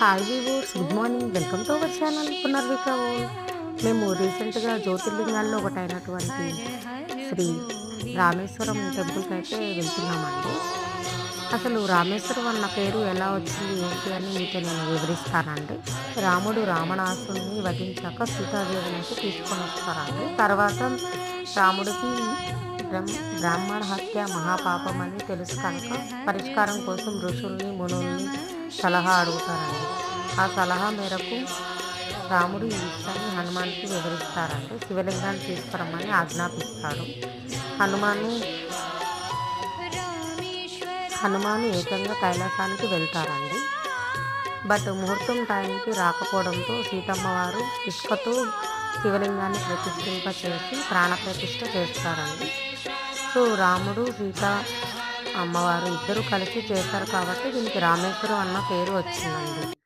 Hi viewers good morning welcome to our channel Punarvika మేము రీసెంట్గా జ్యోతిర్లింగాల్లో ఒకటైనటువంటి శ్రీ రామేశ్వరం టెంపుల్కి అయితే వెళ్తున్నామండి. అసలు రామేశ్వరం అన్న పేరు ఎలా వచ్చింది ఏంటి అని మీతో నేను వివరిస్తానండి. రాముడు రావణాసుని వధించాక సీతాదేవిని అయితే తీసుకొని వస్తారండి. తర్వాత రాముడికి బ్రహ్మ బ్రాహ్మణ హత్య మహాపాపం అని తెలుసు కనుక పరిష్కారం కోసం ఋషుల్ని మునుల్ని సలహా అడుగుతారండి. ఆ సలహా మేరకు రాముడు ఈ విషయాన్ని హనుమాన్కి వివరిస్తారండి. శివలింగాన్ని తీసుకురమ్మని ఆజ్ఞాపిస్తాడు హనుమాను హనుమాను ఏకంగా కైలాసానికి వెళ్తారండి. బట్ ముహూర్తం టైంకి రాకపోవడంతో సీతమ్మ వారు ఇసుకతో శివలింగాన్ని ప్రతిష్ఠింప చేసి ప్రాణప్రతిష్ఠ చేస్తారండి. సో రాముడు సీత అమ్మవారు ఇద్దరు కలిసి చేశారు కాబట్టి దీనికి రామేశ్వరం అన్న పేరు వచ్చిందండి.